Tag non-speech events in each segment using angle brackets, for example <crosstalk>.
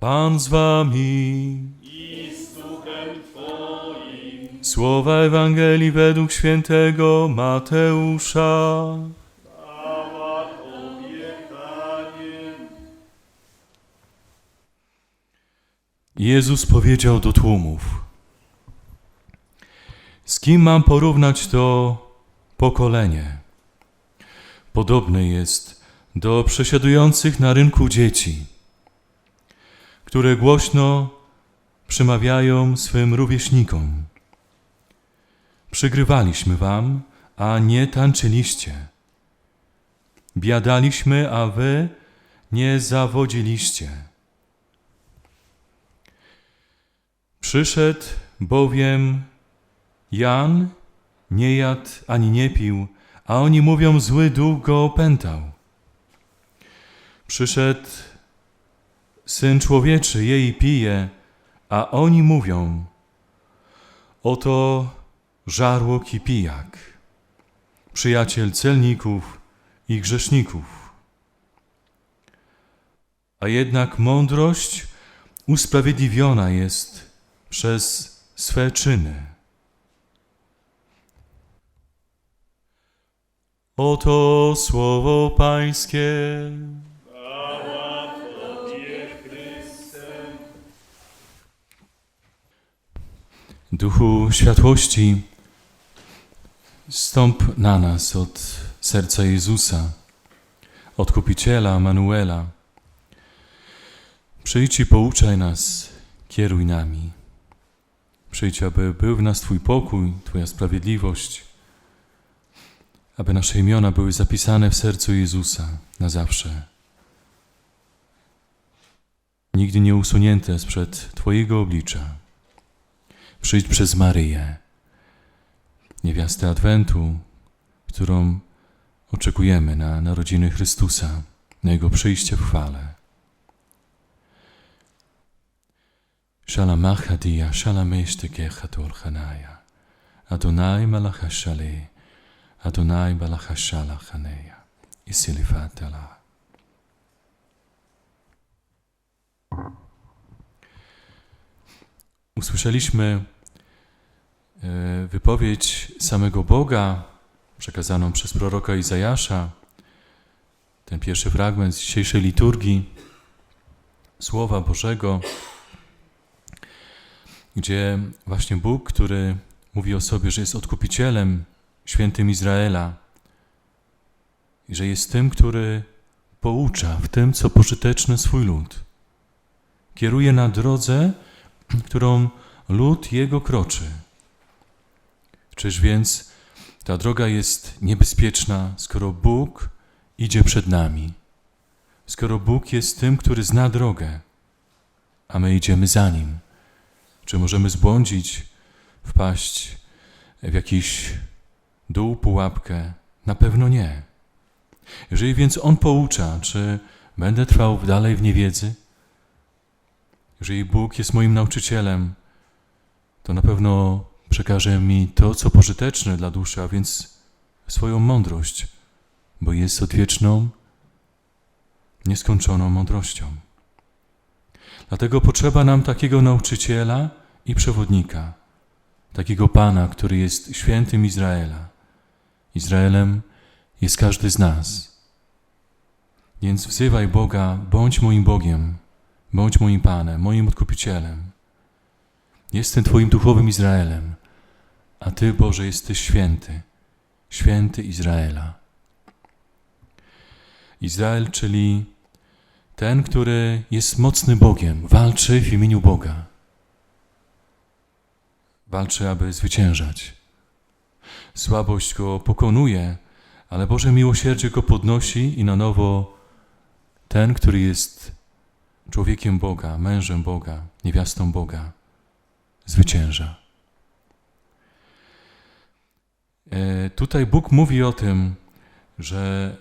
Pan z wami. Słowa Ewangelii według świętego Mateusza. Jezus powiedział do tłumów: Z kim mam porównać to pokolenie? Podobne jest do przesiadujących na rynku dzieci, które głośno przemawiają swym rówieśnikom. Przygrywaliśmy wam, a nie tańczyliście. Biadaliśmy, a wy nie zawodziliście. Przyszedł bowiem Jan, nie jadł ani nie pił, a oni mówią, zły duch go opętał. Przyszedł Syn Człowieczy, je i pije, a oni mówią, oto żarłok i pijak, przyjaciel celników i grzeszników. A jednak mądrość usprawiedliwiona jest przez swe czyny. Oto słowo Pańskie. Duchu światłości, stąp na nas od serca Jezusa, Odkupiciela Manuela. Przyjdź i pouczaj nas, kieruj nami. Przyjdź, aby był w nas Twój pokój, Twoja sprawiedliwość, aby nasze imiona były zapisane w sercu Jezusa na zawsze. Nigdy nie usunięte sprzed Twojego oblicza. Przyjdź przez Maryję, niewiastę Adwentu, którą oczekujemy na narodziny Chrystusa, na Jego przyjście w chwale. Shalom Achadia, Shalom Eshteke Chator Chanaya, Adonai Malach Hashale, Adonai Malach Hashala Chaneya, Isilifat Allah. Usłyszeliśmy e, wypowiedź samego Boga przekazaną przez proroka Izajasza. Ten pierwszy fragment z dzisiejszej liturgii Słowa Bożego, gdzie właśnie Bóg, który mówi o sobie, że jest odkupicielem, świętym Izraela, i że jest tym, który poucza w tym, co pożyteczne swój lud. Kieruje na drodze, którą lud jego kroczy. Czyż więc ta droga jest niebezpieczna, skoro Bóg idzie przed nami? Skoro Bóg jest tym, który zna drogę, a my idziemy za nim? Czy możemy zbłądzić, wpaść w jakiś dół, pułapkę? Na pewno nie. Jeżeli więc On poucza, czy będę trwał dalej w niewiedzy? Jeżeli Bóg jest moim nauczycielem, to na pewno przekaże mi to, co pożyteczne dla duszy, a więc swoją mądrość, bo jest odwieczną, nieskończoną mądrością. Dlatego potrzeba nam takiego nauczyciela i przewodnika, takiego Pana, który jest świętym Izraela. Izraelem jest każdy z nas. Więc wzywaj Boga, bądź moim Bogiem, bądź moim Panem, moim Odkupicielem. Jestem Twoim duchowym Izraelem, a Ty, Boże, jesteś święty, święty Izraela. Izrael, czyli ten, który jest mocny Bogiem, walczy w imieniu Boga. Walczy, aby zwyciężać. Słabość go pokonuje, ale Boże miłosierdzie go podnosi i na nowo ten, który jest człowiekiem Boga, mężem Boga, niewiastą Boga, zwycięża. E, Tutaj Bóg mówi o tym, że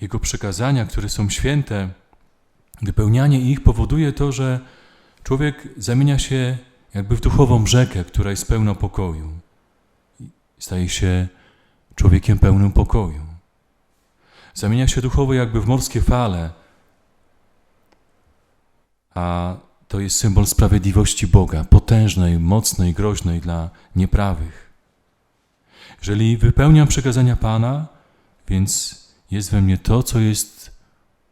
Jego przekazania, które są święte, wypełnianie ich powoduje to, że człowiek zamienia się jakby w duchową rzekę, która jest pełna pokoju. Staje się człowiekiem pełnym pokoju. Zamienia się duchowo jakby w morskie fale, a to jest symbol sprawiedliwości Boga, potężnej, mocnej, groźnej dla nieprawych. Jeżeli wypełniam przekazania Pana, więc jest we mnie to, co jest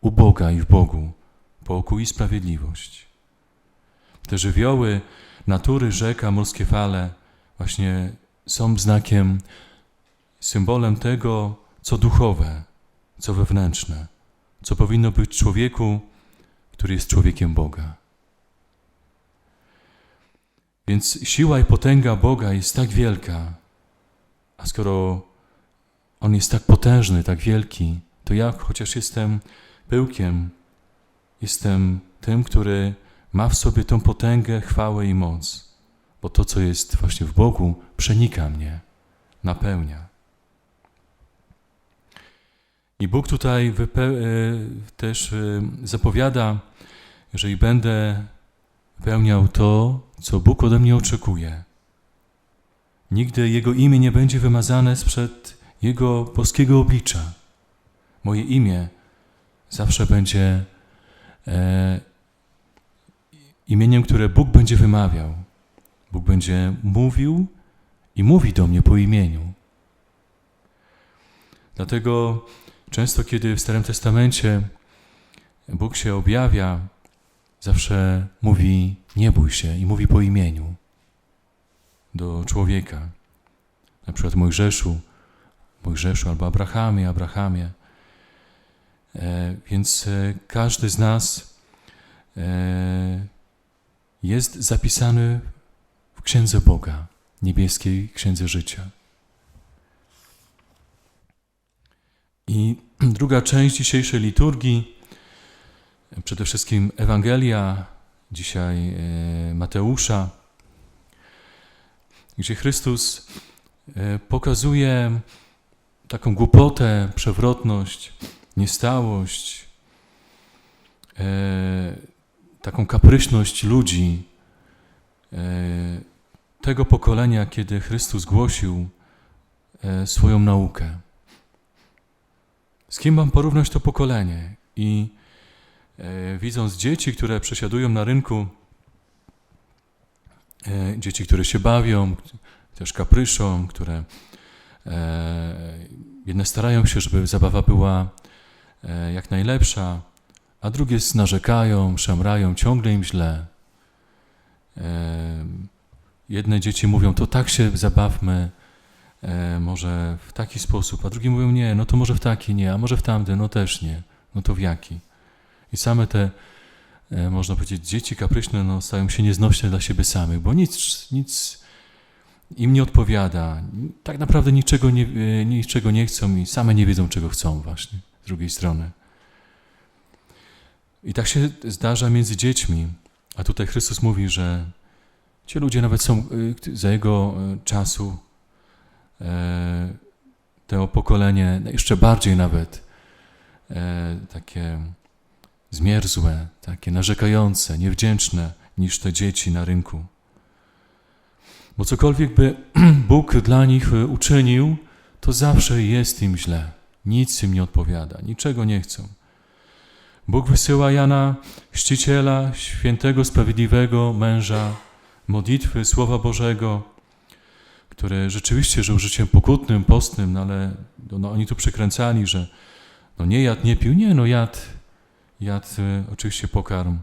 u Boga i w Bogu, pokój i sprawiedliwość. Te żywioły natury, rzeka, morskie fale właśnie są znakiem, symbolem tego, co duchowe, co wewnętrzne, co powinno być człowieku, który jest człowiekiem Boga. Więc siła i potęga Boga jest tak wielka, a skoro On jest tak potężny, tak wielki, to ja, chociaż jestem pyłkiem, jestem tym, który ma w sobie tą potęgę, chwałę i moc, bo to, co jest właśnie w Bogu, przenika mnie, napełnia. I Bóg tutaj też y, zapowiada, jeżeli będę pełniał to, co Bóg ode mnie oczekuje. Nigdy Jego imię nie będzie wymazane sprzed Jego boskiego oblicza. Moje imię zawsze będzie e, imieniem, które Bóg będzie wymawiał. Bóg będzie mówił i mówi do mnie po imieniu. Dlatego często, kiedy w Starym Testamencie Bóg się objawia, zawsze mówi: Nie bój się i mówi po imieniu do człowieka. Na przykład Mojżeszu, Mojżeszu albo Abrahamie, Abrahamie. E, więc e, każdy z nas e, jest zapisany w Księdze Boga, niebieskiej Księdze Życia. I <clears throat> druga część dzisiejszej liturgii, przede wszystkim Ewangelia, dzisiaj Mateusza, gdzie Chrystus pokazuje taką głupotę, przewrotność, niestałość, taką kapryśność ludzi e, tego pokolenia, kiedy Chrystus głosił e, swoją naukę. Z kim mam porównać to pokolenie? I e, widząc dzieci, które przesiadują na rynku, dzieci, które się bawią, też kapryszą, które jedne starają się, żeby zabawa była jak najlepsza, a drugie narzekają, szemrają, ciągle im źle. Jedne dzieci mówią, to tak się zabawmy, e, może w taki sposób, a drugie mówią, nie, no to może w taki nie, a może w tamty, no też nie, no to w jaki. I same te, e, można powiedzieć, dzieci kapryśne no, stają się nieznośne dla siebie samych, bo nic, nic im nie odpowiada, tak naprawdę niczego nie, e, niczego nie chcą i same nie wiedzą, czego chcą właśnie z drugiej strony. I tak się zdarza między dziećmi. A tutaj Chrystus mówi, że ci ludzie nawet są za Jego czasu, e, to pokolenie jeszcze bardziej nawet e, takie zmierzłe, takie narzekające, niewdzięczne niż te dzieci na rynku. Bo cokolwiek by <clears throat> Bóg dla nich y, uczynił, to zawsze jest im źle. Nic im nie odpowiada, niczego nie chcą. Bóg wysyła Jana, czciciela, świętego, sprawiedliwego męża, modlitwy, Słowa Bożego, który rzeczywiście żył życiem pokutnym, postnym, no ale no, oni tu przykręcali, że no nie jadł, nie pił. Nie, no jadł, jadł y, oczywiście pokarm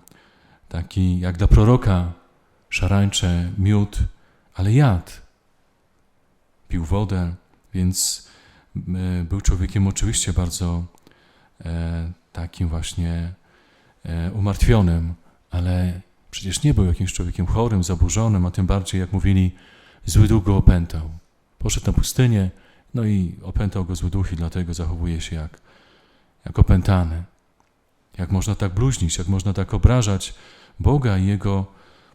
taki jak dla proroka, szarańcze, miód, ale jadł. Pił wodę, więc y, był człowiekiem oczywiście bardzo e, takim właśnie e, umartwionym, ale przecież nie był jakimś człowiekiem chorym, zaburzonym, a tym bardziej, jak mówili, zły duch go opętał. Poszedł na pustynię, no i opętał go zły duch i dlatego zachowuje się jak, jak opętany. Jak można tak bluźnić, jak można tak obrażać Boga i Jego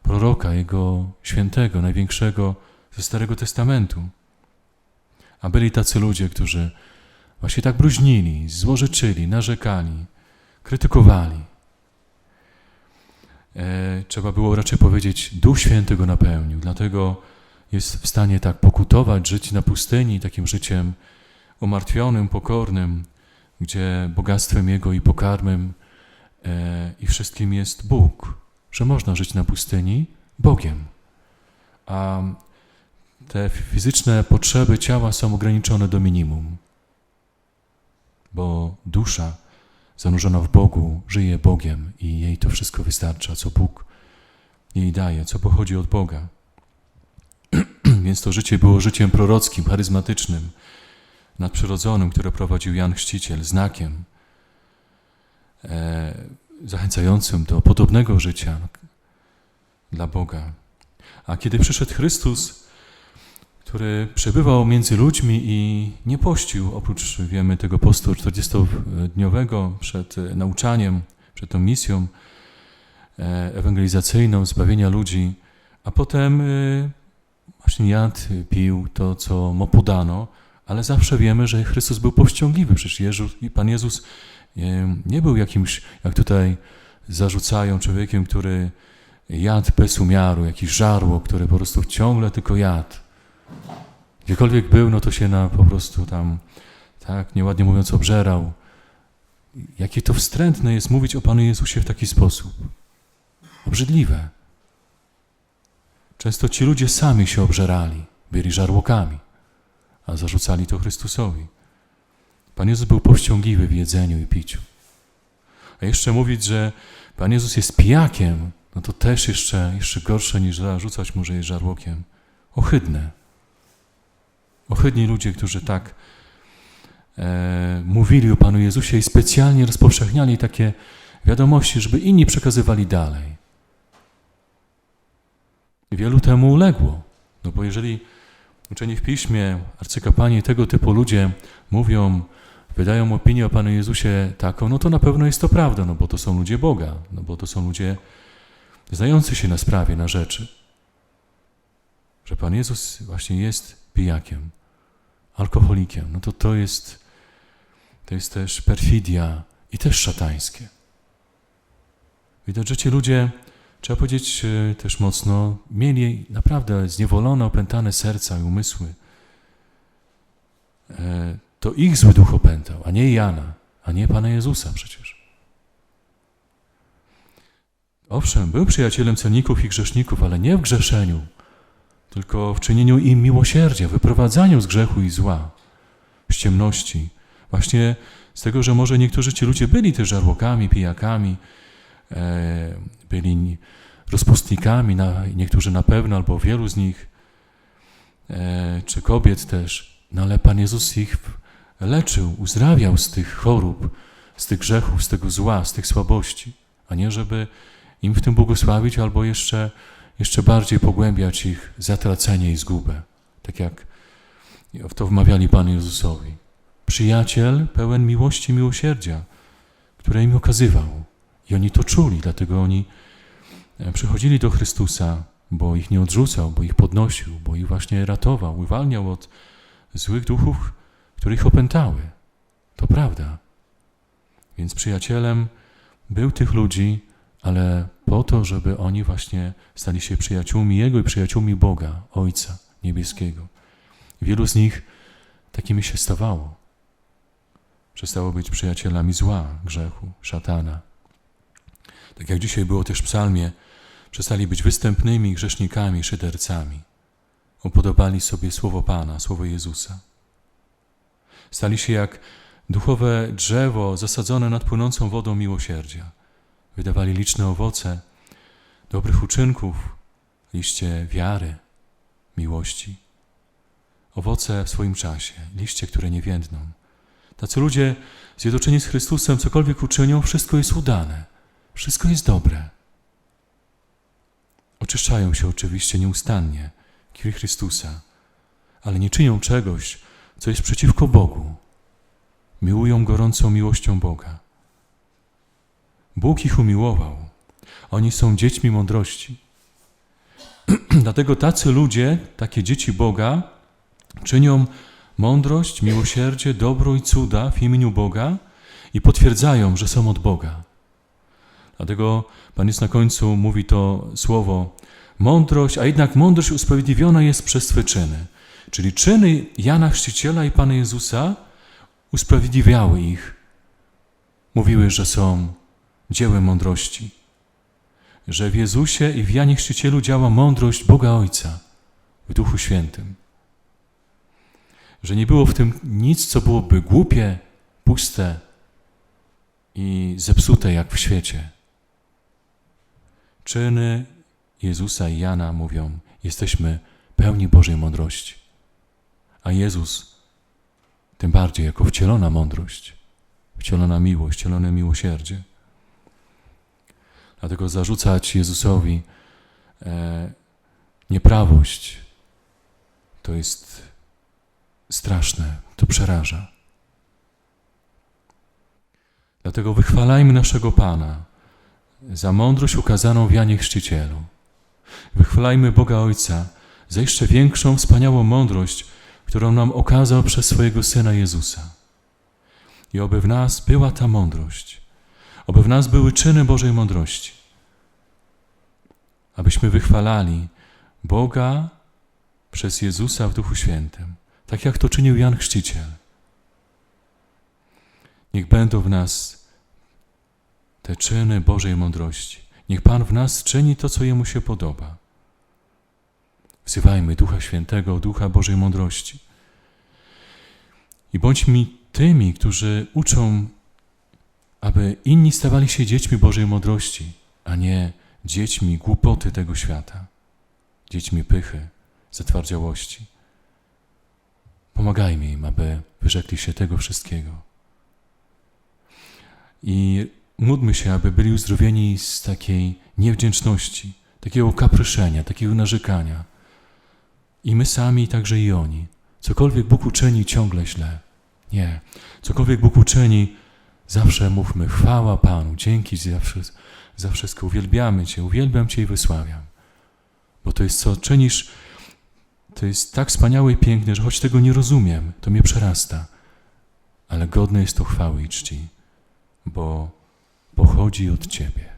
proroka, Jego świętego, największego ze Starego Testamentu. A byli tacy ludzie, którzy właśnie tak bluźnili, złożyczyli, narzekali, krytykowali. E, trzeba było raczej powiedzieć, Duch Święty go napełnił, dlatego jest w stanie tak pokutować, żyć na pustyni takim życiem umartwionym, pokornym, gdzie bogactwem Jego i pokarmem e, i wszystkim jest Bóg. że można żyć na pustyni Bogiem. A te fizyczne potrzeby ciała są ograniczone do minimum. Bo dusza zanurzona w Bogu żyje Bogiem i jej to wszystko wystarcza, co Bóg jej daje, co pochodzi od Boga. Więc to życie było życiem prorockim, charyzmatycznym, nadprzyrodzonym, które prowadził Jan Chrzciciel, znakiem e, zachęcającym do podobnego życia dla Boga. A kiedy przyszedł Chrystus, który przebywał między ludźmi i nie pościł, oprócz, wiemy, tego postu 40-dniowego przed nauczaniem, przed tą misją e, ewangelizacyjną, zbawienia ludzi, a potem e, jadł, pił to, co mu podano, ale zawsze wiemy, że Chrystus był powściągliwy. Przecież Jezus, Pan Jezus nie był jakimś, jak tutaj zarzucają, człowiekiem, który jadł bez umiaru, jakiś żarło, które po prostu ciągle tylko jadł. Gdziekolwiek był, no to się na po prostu tam, tak, nieładnie mówiąc, obżerał. Jakie to wstrętne jest mówić o Panu Jezusie w taki sposób. Obrzydliwe. Często ci ludzie sami się obżerali, byli żarłokami, a zarzucali to Chrystusowi. Pan Jezus był powściągliwy w jedzeniu i piciu. A jeszcze mówić, że Pan Jezus jest pijakiem, no to też jeszcze, jeszcze gorsze niż zarzucać mu, że jest żarłokiem. Ohydne. Ohydni ludzie, którzy tak e, mówili o Panu Jezusie i specjalnie rozpowszechniali takie wiadomości, żeby inni przekazywali dalej. Wielu temu uległo. No bo jeżeli uczeni w piśmie, arcykapłani, tego typu ludzie mówią, wydają opinię o Panu Jezusie taką, no to na pewno jest to prawda, no bo to są ludzie Boga, no bo to są ludzie znający się na sprawie, na rzeczy. Że Pan Jezus właśnie jest pijakiem, alkoholikiem, no to to jest, to jest też perfidia i też szatańskie. Widać, że ci ludzie, trzeba powiedzieć e, też mocno, mieli naprawdę zniewolone, opętane serca i umysły. E, to ich zły duch opętał, a nie Jana, a nie Pana Jezusa przecież. Owszem, był przyjacielem celników i grzeszników, ale nie w grzeszeniu, tylko w czynieniu im miłosierdzia, wyprowadzaniu z grzechu i zła, z ciemności. Właśnie z tego, że może niektórzy ci ludzie byli też żarłokami, pijakami, byli rozpustnikami, niektórzy na pewno, albo wielu z nich, e, czy kobiet też, no ale Pan Jezus ich leczył, uzdrawiał z tych chorób, z tych grzechów, z tego zła, z tych słabości, a nie żeby im w tym błogosławić albo jeszcze, jeszcze bardziej pogłębiać ich zatracenie i zgubę. Tak jak to wmawiali Panu Jezusowi. Przyjaciel pełen miłości i miłosierdzia, które im okazywał. I oni to czuli, dlatego oni e, przychodzili do Chrystusa, bo ich nie odrzucał, bo ich podnosił, bo ich właśnie ratował, uwalniał od złych duchów, które ich opętały. To prawda. Więc przyjacielem był tych ludzi, ale po to, żeby oni właśnie stali się przyjaciółmi Jego i przyjaciółmi Boga, Ojca Niebieskiego. Wielu z nich takimi się stawało. Przestało być przyjacielami zła, grzechu, szatana. Tak jak dzisiaj było też w psalmie, przestali być występnymi grzesznikami, szydercami. Upodobali sobie słowo Pana, słowo Jezusa. Stali się jak duchowe drzewo zasadzone nad płynącą wodą miłosierdzia wydawali liczne owoce dobrych uczynków, liście wiary, miłości. Owoce w swoim czasie, liście, które nie więdną. Tacy ludzie zjednoczeni z Chrystusem, cokolwiek uczynią, wszystko jest udane, wszystko jest dobre. Oczyszczają się oczywiście nieustannie krwi Chrystusa, ale nie czynią czegoś, co jest przeciwko Bogu. Miłują gorącą miłością Boga. Bóg ich umiłował. Oni są dziećmi mądrości. <clears throat> Dlatego tacy ludzie, takie dzieci Boga, czynią mądrość, miłosierdzie, dobro i cuda w imieniu Boga i potwierdzają, że są od Boga. Dlatego Pan jest na końcu mówi to słowo mądrość, a jednak mądrość usprawiedliwiona jest przez swe czyny. Czyli czyny Jana Chrzciciela i Pana Jezusa usprawiedliwiały ich. Mówiły, że są dziełem mądrości. że w Jezusie i w Janie Chrzcicielu działa mądrość Boga Ojca w Duchu Świętym. Że nie było w tym nic, co byłoby głupie, puste i zepsute jak w świecie. Czyny Jezusa i Jana mówią: Jesteśmy pełni Bożej mądrości. A Jezus tym bardziej jako wcielona mądrość, wcielona miłość, wcielone miłosierdzie. Dlatego zarzucać Jezusowi e, nieprawość to jest straszne, to przeraża. Dlatego wychwalajmy naszego Pana za mądrość ukazaną w Janie Chrzcicielu. Wychwalajmy Boga Ojca za jeszcze większą, wspaniałą mądrość, którą nam okazał przez swojego Syna Jezusa. I oby w nas była ta mądrość, oby w nas były czyny Bożej mądrości, abyśmy wychwalali Boga przez Jezusa w Duchu Świętym, tak jak to czynił Jan Chrzciciel. Niech będą w nas te czyny Bożej mądrości. Niech Pan w nas czyni to, co Jemu się podoba. Wzywajmy Ducha Świętego, Ducha Bożej mądrości. I bądźmy tymi, którzy uczą, aby inni stawali się dziećmi Bożej mądrości, a nie dziećmi głupoty tego świata, dziećmi pychy, zatwardziałości. Pomagajmy im, aby wyrzekli się tego wszystkiego. I módlmy się, aby byli uzdrowieni z takiej niewdzięczności, takiego kapryszenia, takiego narzekania. I my sami, także i oni. Cokolwiek Bóg uczyni, ciągle źle. Nie. Cokolwiek Bóg uczyni, zawsze mówmy chwała Panu, dzięki za, wszystko, za wszystko. Uwielbiamy Cię, uwielbiam Cię i wysławiam. Bo to jest, co czynisz, to jest tak wspaniałe i piękne, że choć tego nie rozumiem, to mnie przerasta. Ale godne jest to chwały i czci, bo pochodzi od Ciebie.